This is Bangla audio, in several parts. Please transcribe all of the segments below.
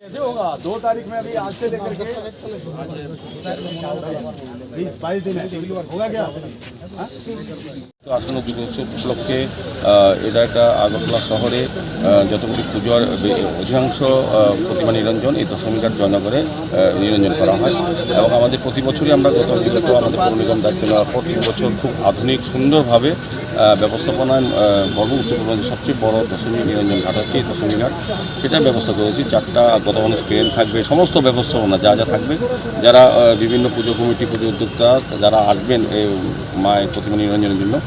कैसे होगा? दो तारीख में अभी आज से लेकर के बीस बाईस दिन है। होगा क्या? আসন্ন দুর্গোৎসব উপলক্ষে আহ, এটা একটা আগরতলা শহরে যতগুলি পুজোর অধিকাংশ প্রতিমা নিরঞ্জন এই দশমীঘাট জয়নগরে নিরঞ্জন করা হয়। এবং আমাদের প্রতি বছরই আমরা গত বিগত আমাদের পৌর নিগম দায়িত্ব নেওয়ার পর তিন বছর খুব আধুনিক সুন্দরভাবে ব্যবস্থাপনায় আহ, বর্গ উত্তর সবচেয়ে বড় দশমী নিরঞ্জন ঘাট হচ্ছে এই দশমী ঘাট সেটার ব্যবস্থা করেছি। চারটা গত মানুষ ট্রেন থাকবে সমস্ত ব্যবস্থাপনা যা যা থাকবে। যারা বিভিন্ন পুজো কমিটি পুজো উদ্যোক্তা যারা আসবেন এই মায়ের প্রতিমা নিরঞ্জনের জন্য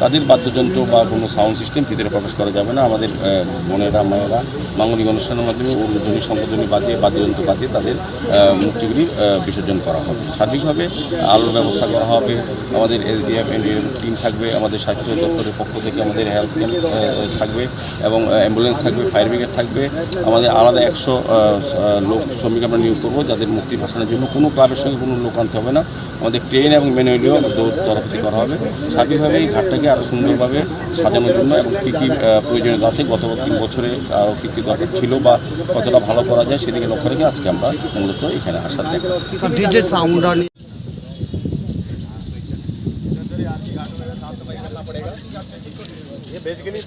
তাদের বাদ্যযন্ত্র বা কোনো সাউন্ড সিস্টেম ভিতরে প্রবেশ করা যাবে না। আমাদের বোনেরা, মায়েরা, মাঙ্গলিক অনুষ্ঠানের মাধ্যমে উর্ধ্বনি সম্বোধনী বাজিয়ে বাদ্যযন্ত্র বাজিয়ে তাদের মূর্তিগুলি বিসর্জন করা হবে। সার্বিকভাবে আলোর ব্যবস্থা করা হবে। আমাদের এসডিএফ, এনডিএম টিম থাকবে। আমাদের স্বাস্থ্য দপ্তরের পক্ষ থেকে আমাদের হেলথ থাকবে এবং অ্যাম্বুলেন্স থাকবে ফায়ার ব্রিগেড থাকবে। আমাদের আলাদা একশো লোক শ্রমিক আমরা নিয়োগ করব, যাদের মূর্তি ভাসানোর জন্য কোনো ক্লাবের সঙ্গে কোনো লোক আনতে হবে না। আমাদের ট্রেন এবং ম্যানুয়ালিও তরফতি করা হবে। সার্বিকভাবে এই ঘাটটাকে আরও সুন্দরভাবে সাজানোর জন্য এবং কী কী আহ, প্রয়োজনীয়তা আছে গত তিন বছরে আরও কী কী দরকার ছিল বা কতটা ভালো করা যায় সেদিকে লক্ষ্য রেখে আজকে আমরা মূলত এখানে আসার দেখা डीजे साउंड और बेसिकली